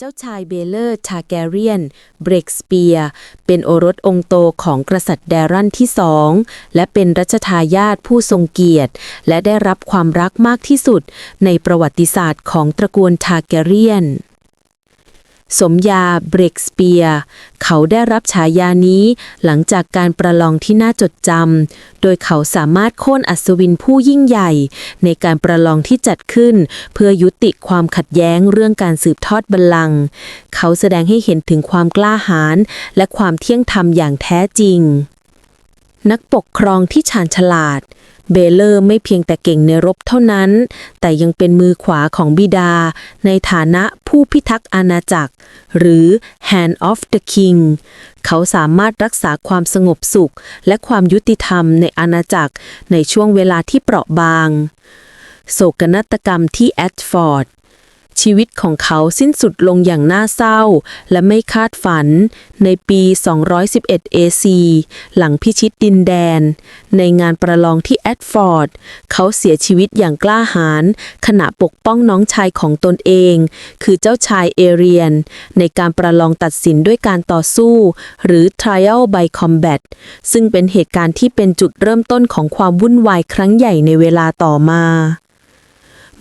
เจ้าชายเบเลอร์ทาแกเรียน เบรกสเปียร์เป็นโอรสองค์โตของกษัตริย์แดรันที่สองและเป็นรัชทายาทผู้ทรงเกียรติ และได้รับความรักมากที่สุดในประวัติศาสตร์ของตระกูลทาแกเรียน สมยาเบรกสเปียร์เขาได้รับฉายานี้หลังจากการประลองที่น่าจดจำ โดยเขาสามารถโค่นอัศวินผู้ยิ่งใหญ่ ในการประลองที่จัดขึ้น เพื่อยุติความขัดแย้งเรื่องการสืบทอดบัลลังก์เขาแสดงให้เห็นถึงความกล้าหาญและความเที่ยงธรรมอย่างแท้จริง นักปกครองที่ชาญฉลาด เบเลอร์ไม่เพียงแต่เก่งในรบเท่านั้น แต่ยังเป็นมือขวาของบิดา ในฐานะผู้พิทักษ์อาณาจักร หรือ Hand of the King เขาสามารถรักษาความสงบสุข และความยุติธรรมในอาณาจักรในช่วงเวลาที่เปราะบาง โศกนาฏกรรมที่แอดฟอร์ด ชีวิตของเขาสิ้นสุดลงอย่างน่าเศร้า และไม่คาดฝันในปี 211 AC หลังพิชิตดินแดน ในงานประลองที่แอดฟอร์ด เขาเสียชีวิตอย่างกล้าหาญขณะปกป้องน้องชายของตนเอง คือเจ้าชายเอเรียน ในการประลองตัดสินด้วยการต่อสู้ หรือ trial by combat ซึ่งเป็นเหตุการณ์ที่เป็นจุดเริ่มต้นของความวุ่นวายครั้งใหญ่ในเวลาต่อมา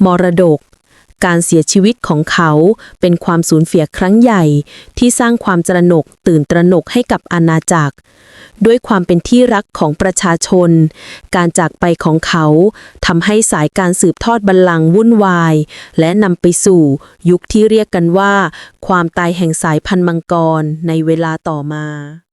มรดก การเสียชีวิตของเขาเป็นความสูญเสียครั้งใหญ่ ที่สร้างความตระหนกตื่นตระหนกให้กับอาณาจักร ด้วยความเป็นที่รักของประชาชน การจากไปของเขาทำให้สายการสืบทอดบัลลังก์วุ่นวาย และนำไปสู่ยุคที่เรียกกันว่า ความตายแห่งสายพันธุ์มังกรในเวลาต่อมา